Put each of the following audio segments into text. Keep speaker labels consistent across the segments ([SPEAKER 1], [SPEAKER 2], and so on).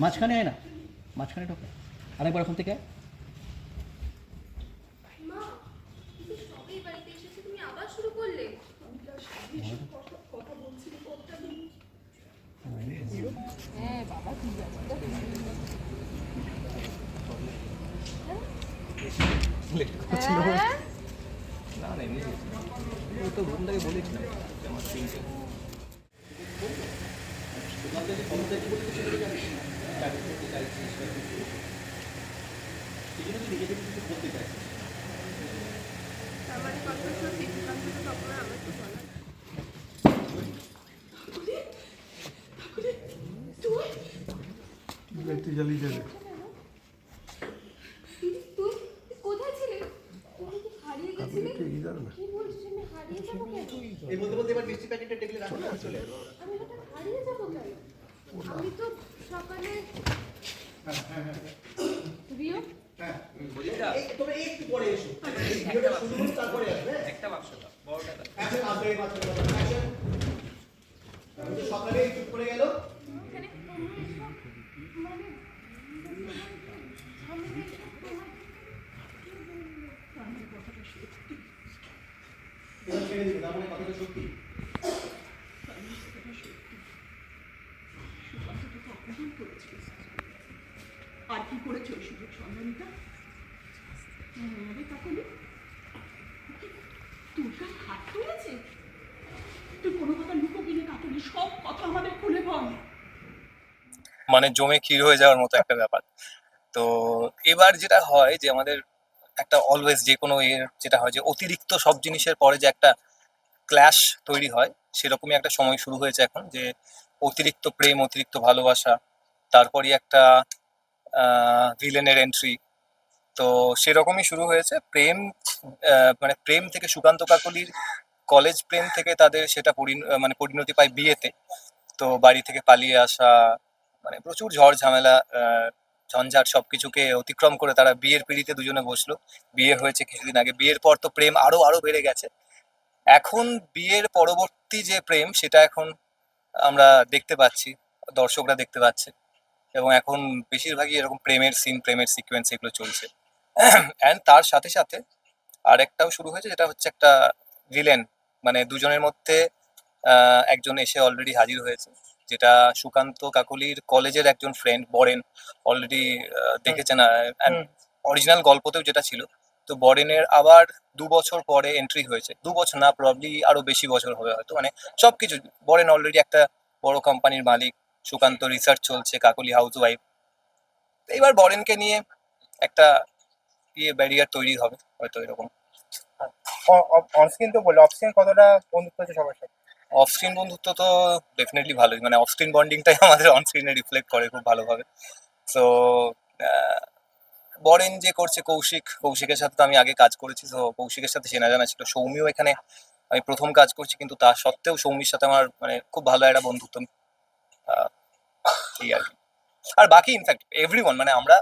[SPEAKER 1] মাঝখানে আয় না মাঝখানে ঢোকে আরেকবার ওখান থেকে আয়।
[SPEAKER 2] মা দিদি সবাই বাড়িতে এসেছে তুমি আবার শুরু করলে হ্যাঁ
[SPEAKER 3] না না এমনি থেকে বলেছিলাম আমার তিনটে
[SPEAKER 2] আমার কথা তো সিদ্ধান্ত তো তখন আমার তো বলা
[SPEAKER 4] একটু জ্বালিয়ে দেবে
[SPEAKER 2] দিদি তুই তুই কোথায় ছিলে তুমি কি হারিয়ে গেছিলে
[SPEAKER 4] এই দাঁড়া না
[SPEAKER 2] কি বলছিস আমি হারিয়ে যাব কেন?
[SPEAKER 1] এই বলতে বলতে এবার মিষ্টি প্যাকেটটা টেবিলে রাখো না চলে
[SPEAKER 2] আমি হঠাৎ হারিয়ে যাব কেন? আমি তো সকালে রিও?
[SPEAKER 1] এই, তবে একটু পরে এসো। ভিডিওটা শুরু করে তারপরে আসবে হ্যাঁ?
[SPEAKER 3] একটা বাক্স দাও বড়টা দাও।
[SPEAKER 1] Action, আসবে এই মাত্র আমি তো সকালে চুপ করে গেল
[SPEAKER 2] এখানে তোমরা এসব মানে আমি এসব তোমার
[SPEAKER 1] এবার ছেড়ে দিবে তার মানে কথাটা
[SPEAKER 5] আর কি ওই সুযোগ হাত তুলেছে তুই কোনো কথা লুকো কিনে সব কথা আমাদের খুলে বল
[SPEAKER 3] মানে জমে ক্ষীর হয়ে যাওয়ার মতো একটা ব্যাপার। তো এবার যেটা হয় যে আমাদের একটা অলওয়েজ যে কোনো যেটা হয় যে অতিরিক্ত সব জিনিসের পরে যে একটা ক্ল্যাশ তৈরি হয়। সেরকমই একটা সময় শুরু হয়েছে এখন যে অতিরিক্ত প্রেম, অতিরিক্ত ভালোবাসা, তারপরই একটা ভিলেনের এন্ট্রি তো সেরকমই শুরু হয়েছে। প্রেম মানে প্রেম থেকে সুকান্ত কাকলির কলেজ প্রেম থেকে তাদের সেটা মানে পরিণতি পায় বিয়েতে। তো বাড়ি থেকে পালিয়ে আসা মানে প্রচুর ঝড় ঝামেলা ঝঞ্ঝাট সবকিছুকে অতিক্রম করে তারা বিয়ের পিড়িতে দুজনে বসল। বিয়ে হয়েছে কিছুদিন আগে। বিয়ের পর তো প্রেম আরও আরও বেড়ে গেছে। এখন বিয়ের পরবর্তী যে প্রেম সেটা এখন আমরা দেখতে পাচ্ছি দর্শকরা দেখতে পাচ্ছে। এবং এখন বেশিরভাগই এরকম প্রেমের সিন প্রেমের সিকোয়েন্স এগুলো চলছে। অ্যান্ড তার সাথে সাথে আরেকটাও শুরু হয়েছে যেটা হচ্ছে একটা ভিলেন মানে দুজনের মধ্যে একজন এসে অলরেডি হাজির হয়েছে যেটা সুকান্ত কাকলির কলেজের একজন ফ্রেন্ড বরেন অলরেডি দেখেছেন অরিজিনাল গল্পতেও যেটা ছিল তো বরেনের আবার দু বছর পরে এন্ট্রি হয়েছে। দু বছর না প্রবলি আরও বেশি বছর হবে হয়তো। মানে সবকিছু বরেন অলরেডি একটা বড় কোম্পানির মালিক সুকান্ত রিসার্চ চলছে কাকলি হাউস ওয়াইফ এবার বরেনকে নিয়ে একটা ইয়ে ব্যারিয়ার তৈরি হবে হয়তো এরকম।
[SPEAKER 6] অনস্ক্রিন তো বলল অফস্ক্রিন কতটা বন্ধুত্ব হচ্ছে সবার সাথে?
[SPEAKER 3] অফ স্ক্রিন বন্ধুত্ব তো ডেফিনেটলি ভালোই। মানে অফ স্ক্রিন বন্ডিংটাই আমাদের অন স্ক্রিনে রিফ্লেক্ট করে খুব ভালোভাবে। সো বরেন যে করছে কৌশিক, কৌশিকের সাথে তো আমি আগে কাজ করেছি, তো কৌশিকের সাথে চেনা জানা ছিল। সৌমিও এখানে আমি প্রথম কাজ করছি, কিন্তু তা সত্ত্বেও সৌমির সাথে আমার মানে খুব ভালো একটা বন্ধুত্ব। এই আর আর বাকি ইনফ্যাক্ট এভরিওয়ান মানে আমরা,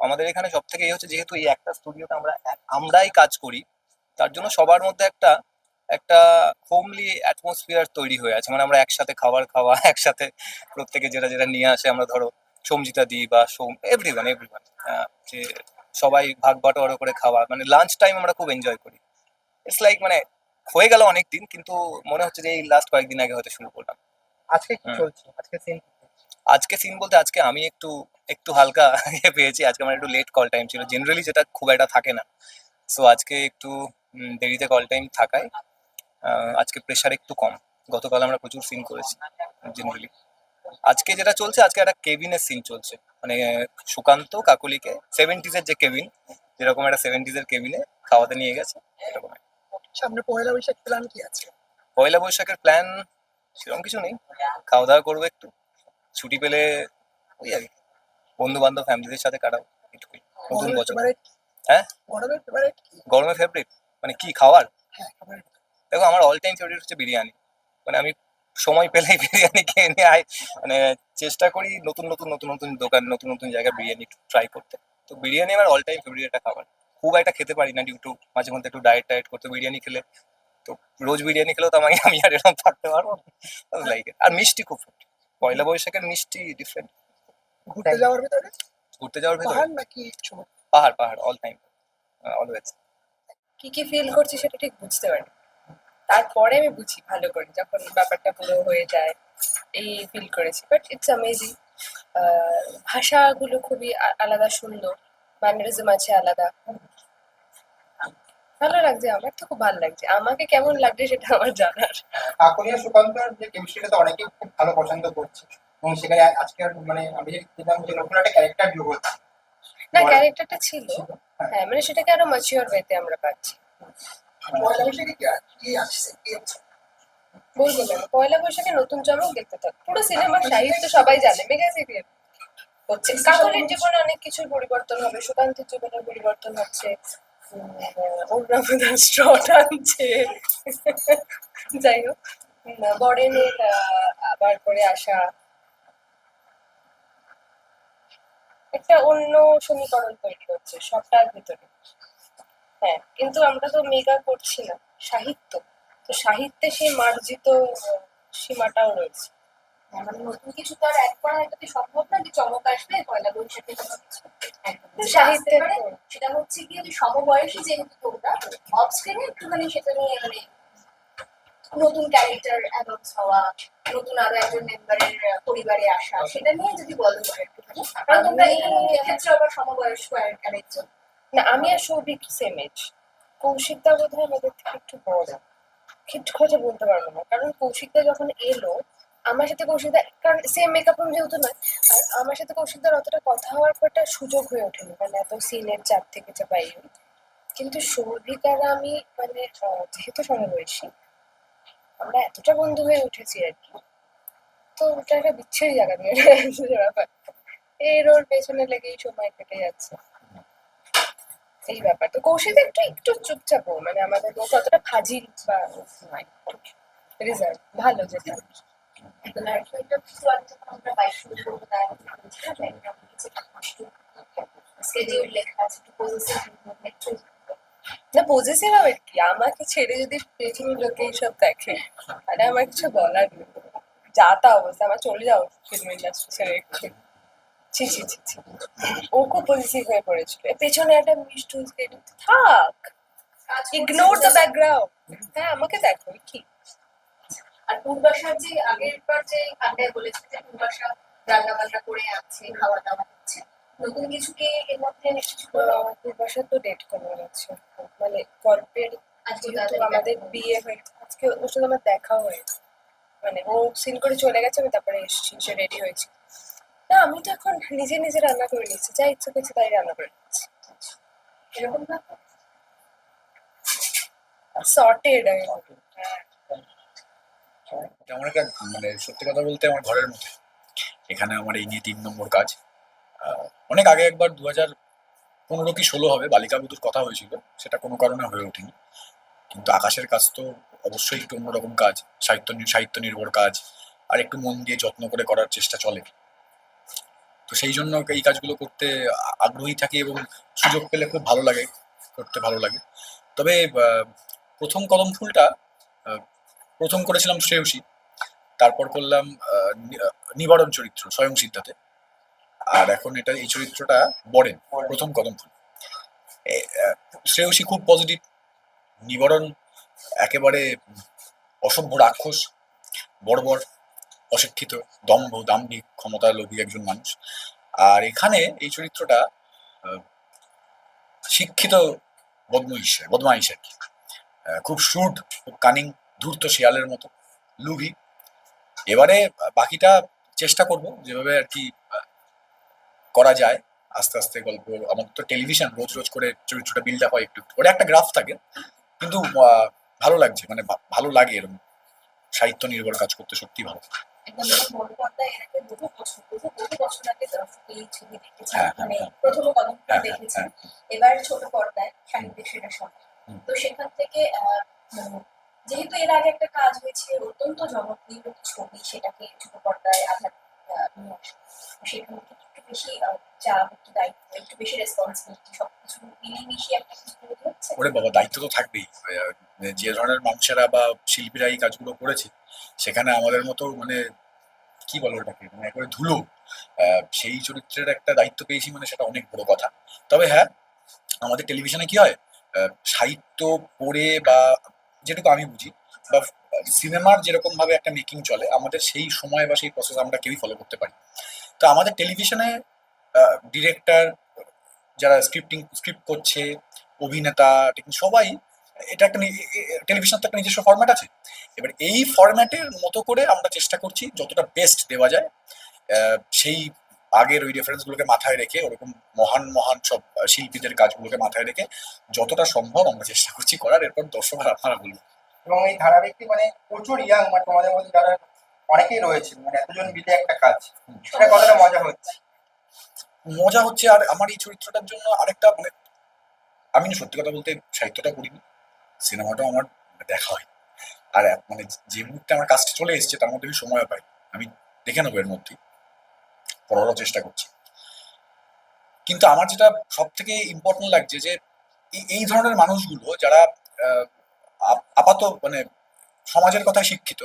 [SPEAKER 3] আমাদের এখানে সব থেকে এই হচ্ছে যেহেতু এই একটা স্টুডিওতে আমরা, আমরাই কাজ করি, তার জন্য সবার মধ্যে একটা একটা হোমলি অ্যাটমসফিয়ার তৈরি হয়ে আছে। মানে আমরা একসাথে খাবার খাওয়া, একসাথে প্রত্যেকে যেটা যেটা নিয়ে আসে, আমরা ধরো সৌমজিতা দিই বা সোম এভরিওয়ান এভরিওয়ান যে সবাই ভাগ বাটোয়ারা করে খাওয়া মানে লাঞ্চ টাইম আমরা খুব এনজয় করি। ইটস লাইক মানে হয়ে গেল অনেক দিন কিন্তু মনে হচ্ছে যে এই লাস্ট কয়েকদিন আগে হয়তো শুরু করলাম।
[SPEAKER 6] আজকে কি চলছে? আজকে সিন
[SPEAKER 3] আজকে সিন বলতে আজকে আমি একটু একটু হালকা ইয়ে পেয়েছি আজকে আমার একটু লেট কল টাইম ছিল। জেনারেলি যেটা খুব একটা থাকে না। সো আজকে একটু দেরিতে কল টাইম থাকায় আজকে প্রেশার একটু কম। গতকাল আমরা প্রচুর সিন করেছি জেনারেলি আজকে যেটা চলছে আজকে একটা কেবিনের সিন চলছে। মানে সুকান্ত কাকলিকে সেভেন্টিজের যে কেবিন যেরকম একটা সেভেন্টিজের কেবিনে খাওয়াতে নিয়ে গেছে এরকম
[SPEAKER 6] সামনে পয়লা বৈশাখ প্ল্যান কি আছে?
[SPEAKER 3] পয়লা বৈশাখের প্ল্যান সেরকম কিছু নেই। খাওয়া দাওয়া করব একটু। ছুটি পেলে ওই আর বন্ধু বান্ধব ফ্যামিলিদের সাথে কাটাবো এটুকুই। নতুন বছর। হ্যাঁ?
[SPEAKER 6] গরমের ফেভারিট
[SPEAKER 3] মানে কি খাওয়ার?
[SPEAKER 6] হ্যাঁ খাবার
[SPEAKER 3] দেখো আমার অল টাইম ফেভারিট হচ্ছে বিরিয়ানি। মানে আমি সময় পেলেই বিরিয়ানি খেয়ে নিয়ে আয়। মানে চেষ্টা করি নতুন নতুন নতুন নতুন দোকান নতুন নতুন জায়গায় বিরিয়ানি ট্রাই করতে। তো বিরিয়ানি আমার অল টাইম ফেভারিট একটা খাবার। খুব একটা খেতে পারি না ডিউ টু মাঝে মধ্যে একটু ডায়েট টায়েট করতে বিরিয়ানি খেলে। তো রোজ বিরিয়ানি খেলেও তো আমাকে আমি আর এরকম থাকতে পারব লাইক আর মিষ্টি খুব পয়লা বৈশাখের মিষ্টি ডিফারেন্ট
[SPEAKER 6] ঘুরতে যাওয়ার ভিতরে?
[SPEAKER 3] ঘুরতে যাওয়ার ভেতরে।
[SPEAKER 6] পাহাড় নাকি
[SPEAKER 3] পাহাড় পাহাড় অল টাইম অলওয়েজ
[SPEAKER 4] কি কি ফিল করছি সেটা ঠিক বুঝতে পারি তারপরে আমি বুঝি ভালো করে যখন ব্যাপারটা পুরো হয়ে যায় এই ফিল করেছি। বাট ইটস অ্যামেজিং ভাষাগুলো খুবই আলাদা সুন্দর। ম্যানারিজম আছে আলাদা। ভালো লাগছে আমার তো খুব ভালো লাগছে। আমাকে কেমন লাগছে সেটা আমার জানার।
[SPEAKER 6] কাকলিয়া সুকান্তর যে কেমিস্ট্রিটা তো অনেকেই খুব ভালো পছন্দ করছে। এবং সেখানে আজকে মানে আমি যে দেখলাম যে নতুন একটা ক্যারেক্টার যোগ হচ্ছে।
[SPEAKER 4] না ক্যারেক্টারটা ছিল।
[SPEAKER 6] হ্যাঁ।
[SPEAKER 4] হ্যাঁ মানে সেটাকে আরও ম্যাচিওর ওয়েতে আমরা পাচ্ছি।
[SPEAKER 6] পয়লা বৈশাখে কি আসছে? কি হচ্ছে?
[SPEAKER 4] বলব না পয়লা বৈশাখে নতুন চমক দেখতে থাক। পুরো সিনেমার সাহিত্য সবাই জানে মেগা সিরিয়াল। হচ্ছে কাকলের জীবনে অনেক কিছুর পরিবর্তন হবে সুকান্তের জীবনের পরিবর্তন হচ্ছে যাই হোক বরেনের আবার করে আসা। একটা অন্য সমীকরণ তৈরি হচ্ছে সবটার ভিতরে। হ্যাঁ কিন্তু আমরা তো মেগা করছি না সাহিত্য। তো সাহিত্যে সেই মার্জিত সীমাটাও রয়েছে।
[SPEAKER 7] মানে নতুন কিছু তো আর অ্যাড করা এটা কি সম্ভব না যে চমক আসবে পয়লা বৈশাখে কোনো কিছু
[SPEAKER 4] সাহিত্যে
[SPEAKER 7] সেটা হচ্ছে কি যে সমবয়সী যেহেতু তোমরা অফ স্ক্রিনে একটুখানি সেটা নিয়ে মানে নতুন ক্যারেক্টার অ্যাডপ্ট হওয়া নতুন আরও একজন মেম্বারের পরিবারে আসা সেটা নিয়ে যদি বলো একটুখানি। কারণ তোমরা এখানে ক্ষেত্রে আবার সমবয়স্ক আর- আরেকজন।
[SPEAKER 4] না, আমি আর সৌভিক সেম এজ কৌশিকদা বোধ হয় আমাদের থেকে একটু বড়। ঠিক কথা বলতে পারব না, কারণ কৌশিকদা যখন এলো, আমার সাথে কৌশিকদা কারণ সেম মেকআপ রুম যেহেতু নয়, আর আমার সাথে কৌশিকদার অতটা কথা হওয়ার পর একটা সুযোগ হয়ে ওঠেনি মানে এত সিনের চাপ থেকে যে পাই কিন্তু সৌভিক আর আমি মানে যেহেতু সমবয়সী, আমরা এতটা বন্ধু হয়ে উঠেছি আর কি। তো ওটা একটা বিচ্ছিরি জায়গা দিয়ে ব্যাপার। এর ওর পেছনে লেগেই সময় কেটে যাচ্ছে। এই ব্যাপার তো কৌশিক একটু একটু চুপচাপ মানে আমাদের মতো অতটা ফাজিল বা নয়। ভালো যেটা। না হবে কি? আমাকে ছেড়ে যদি পৃথিবীর লোকে এইসব দেখে, তাহলে আমার কিছু বলার নেই। যা তা অবস্থা, আমার চলে যাও ফিল্ম ইন্ডাস্ট্রি ছেড়ে। ছি ছি ছি ছি। ও খুব পজিটিভ হয়ে পড়েছিল। পেছনে একটা মিষ্টু থাক। ইগনোর দ্য ব্যাকগ্রাউন্ড হ্যাঁ আমাকে দেখো কি
[SPEAKER 7] আর পূর্বাশার যে আগের বার যে আড্ডায় বলেছে যে পূর্বাশা রান্না বান্না করে আনছে খাওয়া দাওয়া হচ্ছে নতুন কিছু কি এর মধ্যে করো
[SPEAKER 4] পূর্বাশার তো ডেট কমে গেছে মানে গল্পের আমাদের বিয়ে হয়ে আজকে ওর সাথে আমার দেখা হয়েছে মানে ও সিন করে চলে গেছে আমি তারপরে এসেছি সে রেডি হয়েছে। না, আমি তো এখন নিজে নিজে রান্না করে নিচ্ছি যা ইচ্ছে করছে তাই রান্না করে নিচ্ছি
[SPEAKER 7] এরকম না?
[SPEAKER 4] সর্টেড
[SPEAKER 8] আমার একটা মানে সত্যি কথা বলতে আমার ঘরের মধ্যে। এখানে আমার এই নিয়ে তিন নম্বর কাজ। অনেক আগে একবার দু হাজার পনেরো কি ষোলো হবে, বালিকা বধুর কথা হয়েছিল। সেটা কোনো কারণে হয়ে ওঠেনি। কিন্তু আকাশের কাজ তো অবশ্যই একটু অন্যরকম কাজ, সাহিত্য সাহিত্য নির্ভর কাজ, আর একটু মন দিয়ে যত্ন করে করার চেষ্টা চলে। তো সেই জন্য এই কাজগুলো করতে আগ্রহী থাকি এবং সুযোগ পেলে খুব ভালো লাগে, করতে ভালো লাগে। তবে প্রথম কদম ফুলটা প্রথম করেছিলাম শ্রেয়সী, তারপর করলাম নিবারণ চরিত্র স্বয়ং সিদ্ধাতে। আর এখন এটা, এই চরিত্রটা বরেন প্রথম কদম ফুল। শ্রেয়সী খুব পজিটিভ নিবারণ, একেবারে অসভ্য রাক্ষস, বর্বর। অশিক্ষিত, দম্ভ, দাম্ভিক ক্ষমতা লোভী একজন মানুষ। আর এখানে এই চরিত্রটা শিক্ষিত বদমাইশ বদমাইশ আর কি। খুব শুড খুব কানিং ধূর্ত শিয়ালের মতো, লুভি। এবারে বাকিটা চেষ্টা করব, যেভাবে আর কি করা যায়। আস্তে আস্তে গল্প আমাদের তো টেলিভিশন রোজ রোজ করে চরিত্রটা বিল্ড আপ হয় একটু করে একটা গ্রাফ থাকে, কিন্তু ভালো লাগছে মানে ভালো লাগে এরকম। সাহিত্য নির্ভর কাজ করতে সত্যি ভালো।
[SPEAKER 7] ছবি
[SPEAKER 8] হ্যাঁ,
[SPEAKER 7] মানে
[SPEAKER 8] হ্যাঁ, হ্যাঁ।
[SPEAKER 7] প্রথম
[SPEAKER 8] দেখেছেন
[SPEAKER 7] এবার ছোট পর্দায় সেটা তো সেখান থেকে মানে যেহেতু এর আগে একটা কাজ হয়েছে অত্যন্ত জনপ্রিয় ছবি সেটাকে ছোট পর্দায় আঘাত
[SPEAKER 8] ওরে বাবা, দায়িত্ব তো থাকবেই। যে ধরনের মানুষেরা বা শিল্পীরা এই কাজগুলো করেছে, সেখানে আমাদের মতো মানে কি বলো ওটাকে? মানে একবারে ধুলো। সেই চরিত্রের একটা দায়িত্ব পেয়েছি মানে সেটা অনেক বড় কথা। তবে হ্যাঁ আমাদের টেলিভিশনে কি হয়? সাহিত্য পড়ে বা যেটুকু আমি বুঝি, বা সিনেমার যেরকম ভাবে একটা মেকিং চলে, আমাদের সেই সময় বা সেই প্রসেস আমরা কেউই ফলো করতে পারি তো আমাদের টেলিভিশনে ডিরেক্টর যারা স্ক্রিপ্টিং স্ক্রিপ্ট করছে, অভিনেতা সবাই এটা একটা টেলিভিশন তো একটা নিজস্ব ফরম্যাট আছে। এবার এই ফরম্যাটের মতো করে আমরা চেষ্টা করছি যতটা বেস্ট দেওয়া যায় সেই আগের ওই রেফারেন্সগুলোকে মাথায় রেখে, ওরকম মহান মহান সব শিল্পীদের কাজগুলোকে মাথায় রেখে যতটা সম্ভব আমরা চেষ্টা করছি করার, এরপর দর্শক আর আপনারা বলুন।
[SPEAKER 6] এবং এই ধারাবাহিকটি মানে প্রচুর ইয়াং মানে তোমাদের মধ্যে যারা অনেকেই রয়েছে মানে এতজন মিলে একটা কাজ। সেটা কতটা মজা হচ্ছে?
[SPEAKER 8] মজা হচ্ছে, আর আমার এই চরিত্রটার জন্য আরেকটা মানে আমি সত্যি কথা বলতে সাহিত্যটা পড়িনি সিনেমাটাও আমার দেখা হয় আর মানে যে মুহূর্তে আমার কাজটা চলে এসেছে, তার মধ্যে আমি সময় পাই আমি দেখে নেব এর মধ্যেই পড়ারও চেষ্টা করছি। কিন্তু আমার যেটা সব থেকে ইম্পর্টেন্ট লাগছে যে, এই- ধরনের মানুষগুলো যারা আপাত মানে সমাজের কথায় শিক্ষিত।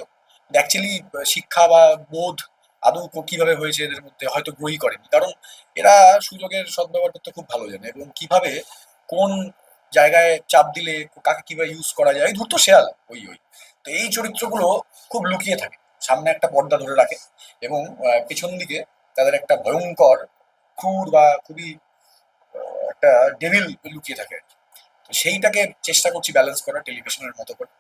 [SPEAKER 8] অ্যাকচুয়ালি শিক্ষা বা বোধ আদৌ কীভাবে হয়েছে এদের মধ্যে হয়তো গ্রহী করেনি। কারণ এরা সুযোগের সদ্ব্যবহার করতে খুব ভালো জানে এবং কীভাবে কোন জায়গায় চাপ দিলে কাকে কীভাবে ইউজ করা যায় ধূর্ত শেয়াল ওই ওই। তো এই চরিত্রগুলো খুব লুকিয়ে থাকে। সামনে একটা পর্দা ধরে রাখে এবং পেছন দিকে তাদের একটা ভয়ঙ্কর, ক্রুর বা খুবই একটা ডেভিল লুকিয়ে থাকে আর কি। সেইটাকে চেষ্টা করছি ব্যালেন্স করা টেলিভিশনের মতো করে।